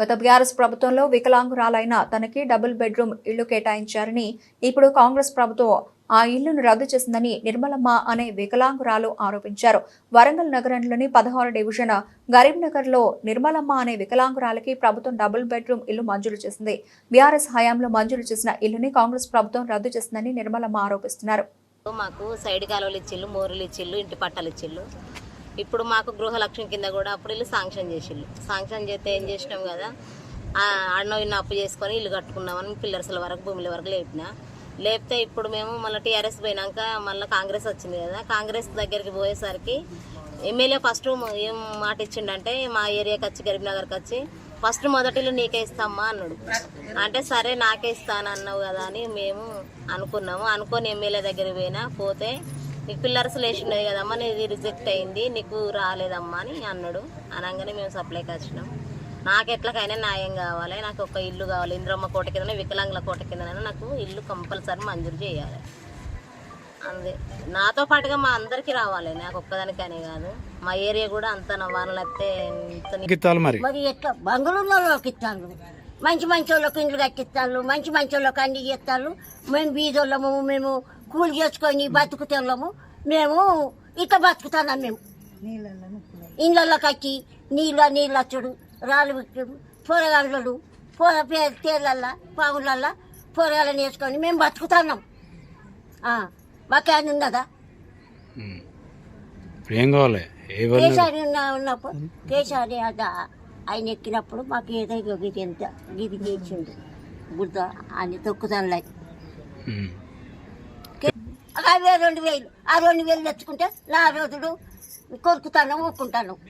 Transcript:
గత బీఆర్ఎస్ ప్రభుత్వంలో వికలాంగురాలైన తనకి డబుల్ బెడ్రూమ్ ఇల్లు కేటాయించారని ఇప్పుడు కాంగ్రెస్ ప్రభుత్వం ఆ ఇల్లును రద్దు చేసిందని నిర్మలమ్మ అనే వికలాంగురాలు ఆరోపించారు. వరంగల్ నగరంలోని పదహారు డివిజన్ గరీబ్ నగర్లో నిర్మలమ్మ అనే వికలాంగురాలకి ప్రభుత్వం డబుల్ బెడ్రూమ్ ఇల్లు మంజూరు చేసింది. బీఆర్ఎస్ హయాంలో మంజూరు చేసిన ఇల్లుని కాంగ్రెస్ ప్రభుత్వం రద్దు చేసిందని నిర్మలమ్మ ఆరోపిస్తున్నారు. మాకు సైడ్ కాలువలు ఇచ్చిళ్ళు మోరులు ఇచ్చిళ్ళు ఇంటి పట్టాలు ఇచ్చిళ్ళు. ఇప్పుడు మాకు గృహలక్ష్మి కింద కూడా అప్పుడు ఇల్లు శాంక్షన్ చేసిళ్ళు. శాంక్షన్ చేస్తే ఏం చేసినాం కదా? అన్నో ఇన్న అప్పు చేసుకొని ఇల్లు కట్టుకున్నామని పిల్లర్స్ల వరకు భూముల వరకు లేపిన. లేపితే ఇప్పుడు మేము మళ్ళీ టీఆర్ఎస్ పోయినాక మళ్ళీ కాంగ్రెస్ వచ్చింది కదా. కాంగ్రెస్ దగ్గరికి పోయేసరికి ఎమ్మెల్యే ఫస్ట్ ఏం మాట ఇచ్చిండంటే మా ఏరియాకి వచ్చి గరీబ్నగర్కి వచ్చి ఫస్ట్ మొదటిలో నీకే ఇస్తామ్మా అన్నాడు. అంటే సరే నాకే ఇస్తాను అన్నావు కదా అని మేము అనుకున్నాము. అనుకొని ఎమ్మెల్యే దగ్గరికి పోయినా పోతే నీకు పిల్లర్స్ లేచినాయి కదమ్మా నీది రిజెక్ట్ అయింది నీకు రాలేదమ్మా అని అన్నాడు. అనగానే మేము సప్లైకి వచ్చినాం. నాకు ఎట్లకైనా న్యాయం కావాలి నాకు ఒక ఇల్లు కావాలి ఇంద్రమ్మ కోట కింద వికలాంగుల కోట కింద నాకు ఇల్లు కంపల్సరీ మంజూరు చేయాలి. అందే నాతో పాటుగా మా అందరికీ రావాలి నాకు ఒక్కదానికనే కాదు. మా ఏరియా కూడా అంత వానలు మరి? మరి ఎట్లా? బంగాళూరులోకి ఇస్తాను. మంచి మంచి వాళ్ళకి ఇండ్లు కట్టిస్తాను మంచి మంచి వాళ్ళకి అన్ని చేస్తాను. మేము బీదోళ్ళము మేము కూలి చేసుకొని బతుకుతాము మేము ఇట్లా బతుకుతున్నాం మేము. ఇళ్ళల్లో కట్టి నీళ్ళ నీళ్ళు వచ్చుడు రాళ్ళు పొరగాళ్ళు పొర తేళ్ళల్లో పాములల్లో పొరగాళ్ళని వేసుకొని మేము బతుకుతున్నాం. ఆ, మాకేమైనా ఉన్నదా? ఏం కావాలి? కేసరి ఉన్న ఉన్నప్పుడు కేసరి అద ఆయన ఎక్కినప్పుడు మాకు ఏదో ఇగో గిది ఎంత గిది చేసిండు బుద్ధ అని తొక్కుతానులే. ఉమ్. అవే రెండు వేలు ఆ రెండు వేలు తెచ్చుకుంటే నా రోజులు కొరుకుతాను ఊరుకుంటాను.